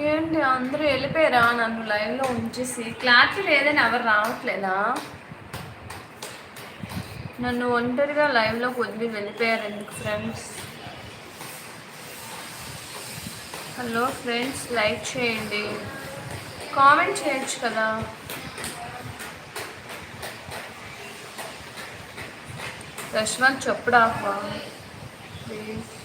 ఏంటి? అందరూ వెళ్ళిపోయారా? నన్ను లైవ్లో ఉంచేసి. క్లారిటీ లేదని ఎవరు రావట్లేదా? నన్ను ఒంటరిగా లైవ్లో వదిలి వెళ్ళిపోయారు ఎందుకు ఫ్రెండ్స్? హలో ఫ్రెండ్స్ లైక్ చేయండి. కామెంట్ చేయొచ్చు కదా? యశ్వంత్ చెప్పుడా ప్లీజ్.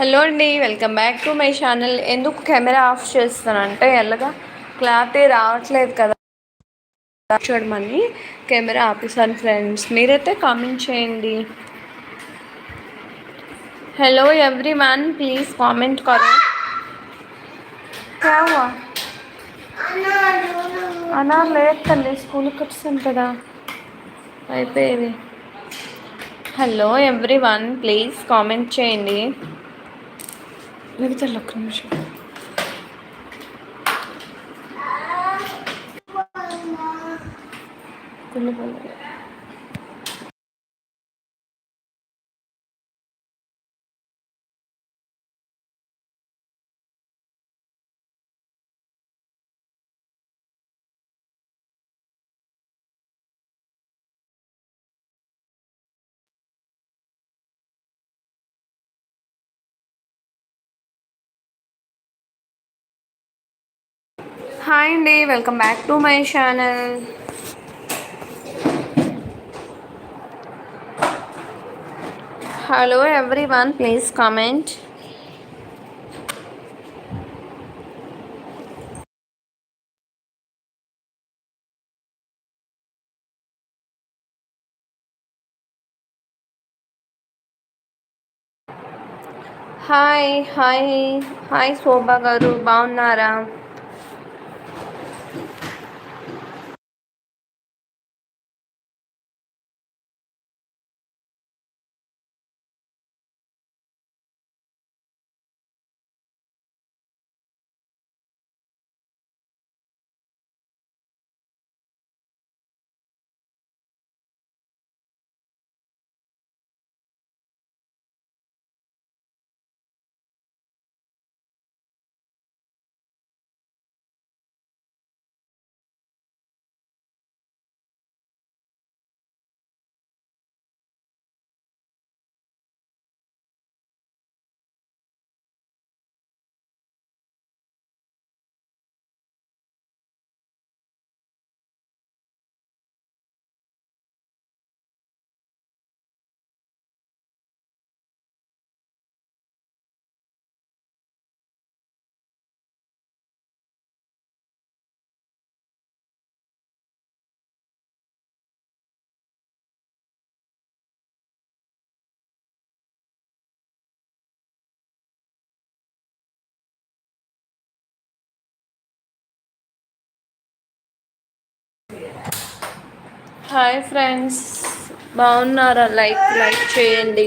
హలో అండి welcome back to my channel. ఎందుకు కెమెరా ఆఫ్ చేస్తానంటే ఎల్లగా క్లారిటీ రావట్లేదు కదా. చూడమని కెమెరా ఆపేసాను ఫ్రెండ్స్. మీరైతే కామెంట్ చేయండి. Hello every man please comment కరో. కావా? అన్నా లేదు తల్లి స్కూల్కి వచ్చాను కదా. అయిపోయేది. Hello everyone please comment చేయండి. లేకపోతే ఒక్క నిమిషం కుళ్ళిపోలేదు హాయ్ అండి welcome back to my channel. Hello one please comment. Hi hi hi Shobha గారు బాగున్నారా? హాయ్ ఫ్రెండ్స్ బాగున్నారా? లైక్ లైక్ చేయండి.